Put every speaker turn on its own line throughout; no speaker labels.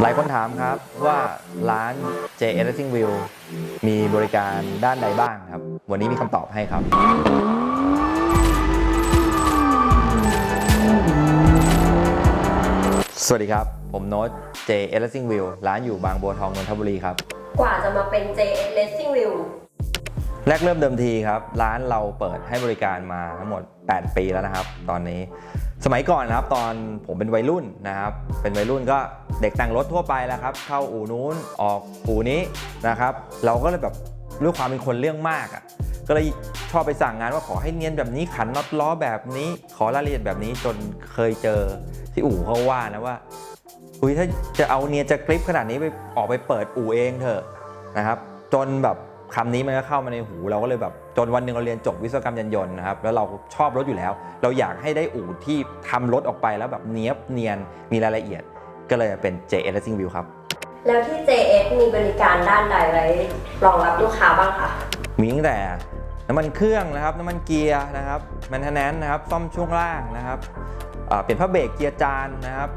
หลายคนถามครับว่าร้าน J e d i t i n g View มีบริการด้านใดบ้างครับ วันนี้มีคำตอบให้ครับ สวัสดีครับ ผมโน้ต J e d i t i n g View ร้านอยู่บางบัวทองนนทบุรีครับ
กว่าจะมาเป็น JS Racing View
แรกเริ่มเดิมทีครับ ร้านเราเปิดให้บริการมาทั้งหมด 8 ปีแล้วนะครับ ตอนนี้สมัยก่อนนะครับ ตอนผมเป็นวัยรุ่นนะครับ เป็นวัยรุ่นก็เด็กแต่งรถทั่วไปแล้วครับ เข้าอู่นู้นออกอู่นี้นะครับ เราก็เลยแบบด้วยความเป็นคนเรื่องมากอะ่ะก็เลยชอบไปสั่งงานว่าขอให้เนียนแบบนี้ขันน็อตล้อแบบนี้ ขอรายละเอียดแบบนี้จนเคยเจอที่อู่เขาว่านะว่าอุ้ยถ้าจะเอาเนียนจะกริปขนาดนี้ไปออกไปเปิดอู่เองเถอะนะครับ จนแบบ คำนี้มันก็เข้ามาในหูเราก็เลยแบบจนวันหนึ่งเราเรียนจบวิศวกรรมยานยนต์นะครับแล้วเราชอบรถอยู่แล้ว เราอยากให้ได้อู่ที่ทำรถออกไปแล้วแบบเนี้ยบเนียนมีรายละเอียด ก็เลยเป็น J e Racing View ครับ
แล้วที่ JS มีบริการด้านใดไว้รองรับลูกค้าบ้างคะ
มีตั้งแต่น้ำมันเครื่องนะครับน้ำมันเกียร์นะครับแมนเทนแนนนะครับซ่อมช่วงล่างนะครับอ่าเปลี่ยนผ้าเบรกเกียร์จานนะครับ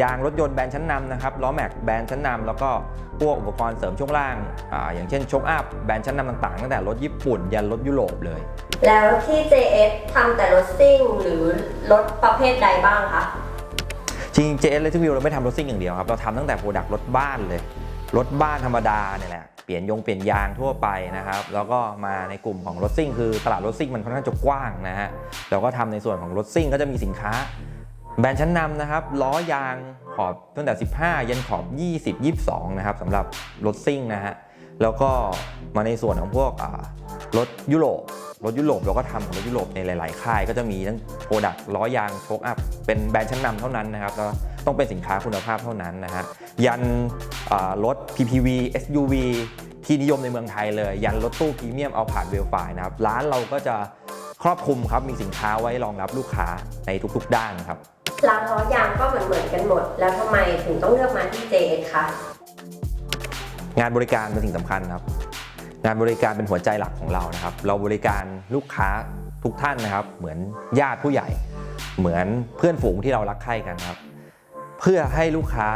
ยางรถยนต์แบรนด์ชั้นนำนะครับล้อแม็กแบรนด์ชั้นนำแล้วก็พวกอุปกรณ์เสริมช่วงล่างอาอย่างเช่นโชคอัพแบรนด์ชั้นนำต่างๆตั้งแต่รถญี่ปุ่น ยันรถยุโรปเลย
แล้วที่ JS ทำแต่รถซิ่งหรือรถประเภทใดบ้างคะ
จริง JS Electric View เราไม่ทำรถซิ่งอย่างเดียวครับ เราทำตั้งแต่โปรดักต์รถบ้านเลย รถบ้านธรรมดาเนี่ยแหละเปลี่ยนยงเปลี่ยนยางทั่วไปนะครับ แล้วก็มาในกลุ่มของรถซิ่ง คือตลาดรถซิ่งมันค่อนข้างจะกว้างนะฮะเราก็ทำในส่วนของรถซิ่งก็จะมีสินค้า แบรนด์ชั้นนำนะครับล้อยางขอบตั้งแต่ 15 ยันขอบ 20 22 นะครับสำหรับรถซิ่งนะฮะแล้วก็มาในส่วนของพวกรถยุโรปรถยุโรปเราก็ทำของรถยุโรปในหลาย ๆ ค่าย ก็จะมีทั้งโปรดักต์ล้อยางโชคอัพเป็นแบรนด์ชั้นนำเท่านั้นนะครับแล้วต้องเป็นสินค้าคุณภาพเท่านั้นนะฮะยันรถ PPV SUV ที่นิยมในเมืองไทยเลย ยันรถตู้พรีเมียมเอาผ่านเวลไฟนะครับร้านเราก็จะครอบคลุมครับมีสินค้าไว้รองรับลูกค้าในทุก ๆ ด้านครับ
ร้านล้อยางก็เหมือนเหมือนกันหมด แล้วทำไมถึงต้องเลือกมาที่ JS คะ
งานบริการเป็นสิ่งสำคัญครับ งานบริการเป็นหัวใจหลักของเรานะครับ เราบริการลูกค้าทุกท่านนะครับ เหมือนญาติผู้ใหญ่ เหมือนเพื่อนฝูงที่เรารักใคร่กันครับ เพื่อให้ลูกค้า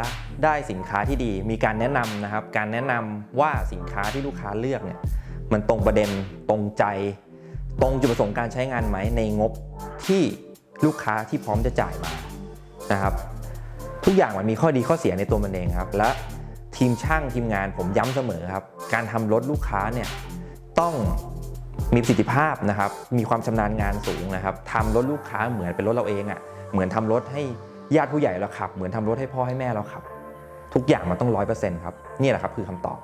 ได้สินค้าที่ดี มีการแนะนำนะครับ การแนะนำว่าสินค้าที่ลูกค้าเลือกเนี่ยมันตรงประเด็นตรงใจ ตรงจุดประสงค์การใช้งานไหมในงบที่ลูกค้าที่พร้อมจะจ่ายมา นะครับทุกอย่างมันมีข้อดีข้อเสียในตัวมันเองครับ และทีมช่างทีมงานผมย้ำเสมอครับการทำรถลูกค้าเนี่ยต้องมีประสิทธิภาพนะครับ มีความชำนาญงานสูงนะครับทำรถลูกค้าเหมือนเป็นรถเราเองอะ่ะเหมือนทำรถให้ญาติผู้ใหญ่เราขับ เหมือนทำรถให้พ่อให้แม่เราขับ ทุกอย่างมันต้องร้อยเปอร์เซ็นต์ครับ นี่แหละครับคือคำตอบ